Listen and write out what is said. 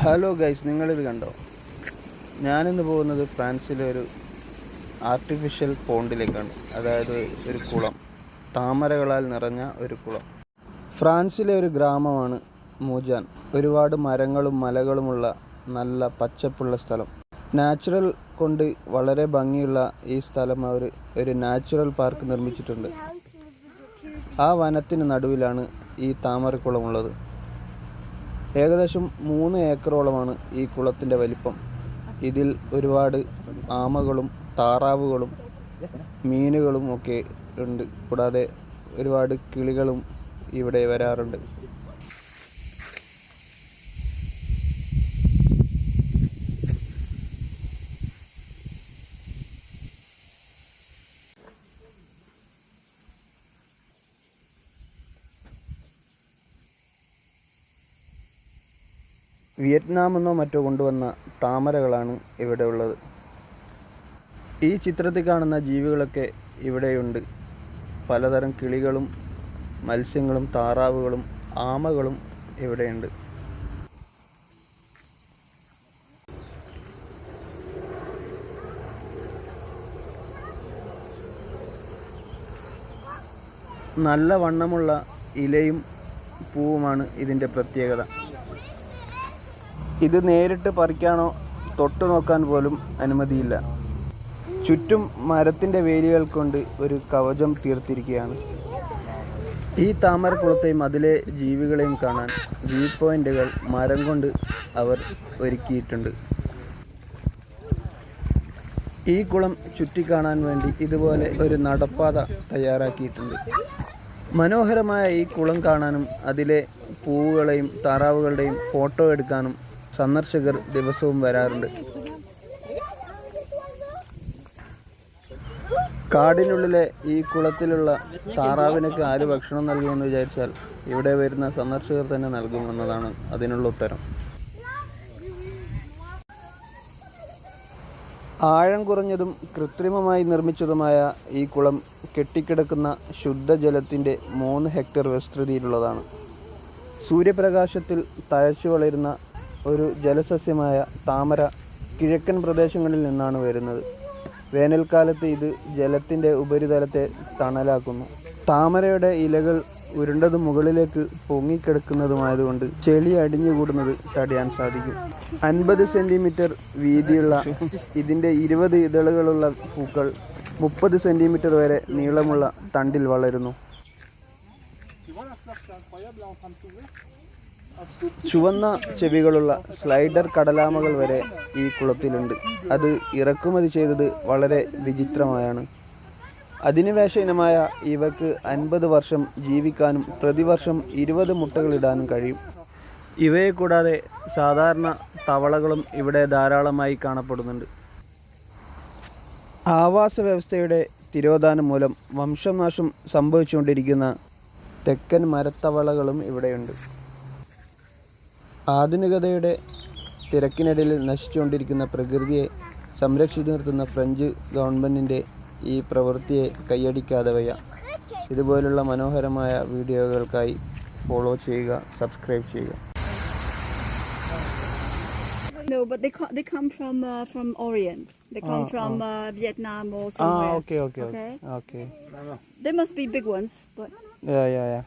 Hello guys നിങ്ങളിത് കണ്ടോ? ഞാനിന്ന് പോകുന്നത് ഫ്രാൻസിലെ ഒരു ആർട്ടിഫിഷ്യൽ പോണ്ടിലേക്കാണ് അതായത് ഒരു കുളം. താമരകളാൽ നിറഞ്ഞ ഒരു കുളം. ഫ്രാൻസിലെ ഒരു ഗ്രാമമാണ് മൂജാൻ. ഒരുപാട് മരങ്ങളും മലകളുമുള്ള നല്ല പച്ചപ്പുള്ള സ്ഥലം. നാച്ചുറൽ കൊണ്ട് വളരെ ഭംഗിയുള്ള ഈ സ്ഥലം അവർ ഒരു നാച്ചുറൽ പാർക്ക് നിർമ്മിച്ചിട്ടുണ്ട്. ആ വനത്തിന് നടുവിലാണ് ഈ താമരക്കുളമുള്ളത്. ഏകദേശം മൂന്ന് ഏക്കറോളമാണ് ഈ കുളത്തിന്റെ വലിപ്പം. ഇതിൽ ഒരുപാട് ആമകളും താറാവുകളും മീനുകളും ഒക്കെ ഉണ്ട്. കൂടാതെ ഒരുപാട് കിളികളും ഇവിടെ വരാറുണ്ട്. വിയറ്റ്നാമെന്നോ മറ്റോ കൊണ്ടുവന്ന താമരകളാണ് ഇവിടെ ഉള്ളത്. ഈ ചിത്രത്തിൽ കാണുന്ന ജീവികളൊക്കെ ഇവിടെയുണ്ട്. പലതരം കിളികളും മത്സ്യങ്ങളും താറാവുകളും ആമകളും ഇവിടെയുണ്ട്. നല്ല വണ്ണമുള്ള ഇലയും പൂവുമാണ് ഇതിന്റെ പ്രത്യേകത. ഇത് നേരിട്ട് പറിക്കാനോ തൊട്ടു നോക്കാൻ പോലും അനുമതിയില്ല. ചുറ്റും മരത്തിന്റെ വേലികൾ കൊണ്ട് ഒരു കവചം തീർത്തിരിക്കുകയാണ്. ഈ താമരക്കുളത്തെയും അതിലെ ജീവികളെയും കാണാൻ വ്യൂ പോയിന്റുകൾ മരം കൊണ്ട് അവർ ഒരുക്കിയിട്ടുണ്ട്. ഈ കുളം ചുറ്റിക്കാണാൻ വേണ്ടി ഇതുപോലെ ഒരു നടപ്പാത തയ്യാറാക്കിയിട്ടുണ്ട്. മനോഹരമായ ഈ കുളം കാണാനും അതിലെ പൂവുകളെയും താറാവുകളുടെയും ഫോട്ടോ എടുക്കാനും സന്ദർശകർ ദിവസവും വരാറുണ്ട്. കാടിനുള്ളിലെ ഈ കുളത്തിലുള്ള താറാവിനൊക്കെ ആര് ഭക്ഷണം നൽകുമെന്ന് വിചാരിച്ചാൽ ഇവിടെ വരുന്ന സന്ദർശകർ തന്നെ നൽകുമെന്നതാണ് അതിനുള്ള ഉത്തരം. ആഴം കുറഞ്ഞതും കൃത്രിമമായി നിർമ്മിച്ചതുമായ ഈ കുളം കെട്ടിക്കിടക്കുന്ന ശുദ്ധജലത്തിന്റെ മൂന്ന് ഹെക്ടർ വിസ്തൃതിയിലുള്ളതാണ്. സൂര്യപ്രകാശത്തിൽ തഴച്ചു വളരുന്ന ഒരു ജലസസ്യമായ താമര കിഴക്കൻ പ്രദേശങ്ങളിൽ നിന്നാണ് വരുന്നത്. വേനൽക്കാലത്ത് ഇത് ജലത്തിന്റെ ഉപരിതലത്തെ തണലാക്കുന്നു. താമരയുടെ ഇലകൾ ഉരുണ്ടത് മുകളിലേക്ക് പൊങ്ങിക്കിടക്കുന്നതുമായതുകൊണ്ട് ചെളി അടിഞ്ഞുകൂടുന്നത് തടയാൻ സാധിക്കും. അൻപത് സെന്റിമീറ്റർ വീതിയുള്ള ഇതിന്റെ ഇരുപത് ഇതളുകളുള്ള പൂക്കൾ മുപ്പത് സെന്റിമീറ്റർ വരെ നീളമുള്ള തണ്ടിൽ വളരുന്നു. ചുവന്ന ചെവികളുള്ള സ്ലൈഡർ കടലാമകൾ വരെ ഈ കുളത്തിലുണ്ട്. അത് ഇറക്കുമതി ചെയ്തത് വളരെ വിചിത്രമായാണ്. അധിനിവേശ ഇനമായ ഇവക്ക് അൻപത് വർഷം ജീവിക്കാനും പ്രതിവർഷം ഇരുപത് മുട്ടകളിടാനും കഴിയും. ഇവയെ കൂടാതെ സാധാരണ തവളകളും ഇവിടെ ധാരാളമായി കാണപ്പെടുന്നുണ്ട്. ആവാസ വ്യവസ്ഥയുടെ തിരോധാനം മൂലം വംശനാശം സംഭവിച്ചുകൊണ്ടിരിക്കുന്ന തെക്കൻ മരത്തവളകളും ഇവിടെയുണ്ട്. ആധുനികതയുടെ തിരക്കിനിടയിൽ നശിച്ചുകൊണ്ടിരിക്കുന്ന പ്രകൃതിയെ സംരക്ഷിച്ചു നിർത്തുന്ന ഫ്രഞ്ച് ഗവൺമെന്റിന്റെ ഈ പ്രവൃത്തിയെ കൈയടിക്കാതെ വയ്യ ഇതുപോലുള്ള മനോഹരമായ വീഡിയോകൾക്കായി ഫോളോ ചെയ്യുക സബ്സ്ക്രൈബ് ചെയ്യുക No, but they they come from uh, from Orient. They come oh, from oh. uh, Vietnam or somewhere. Ah, okay, Okay. okay, okay. okay. They must be big ones, but yeah, yeah, yeah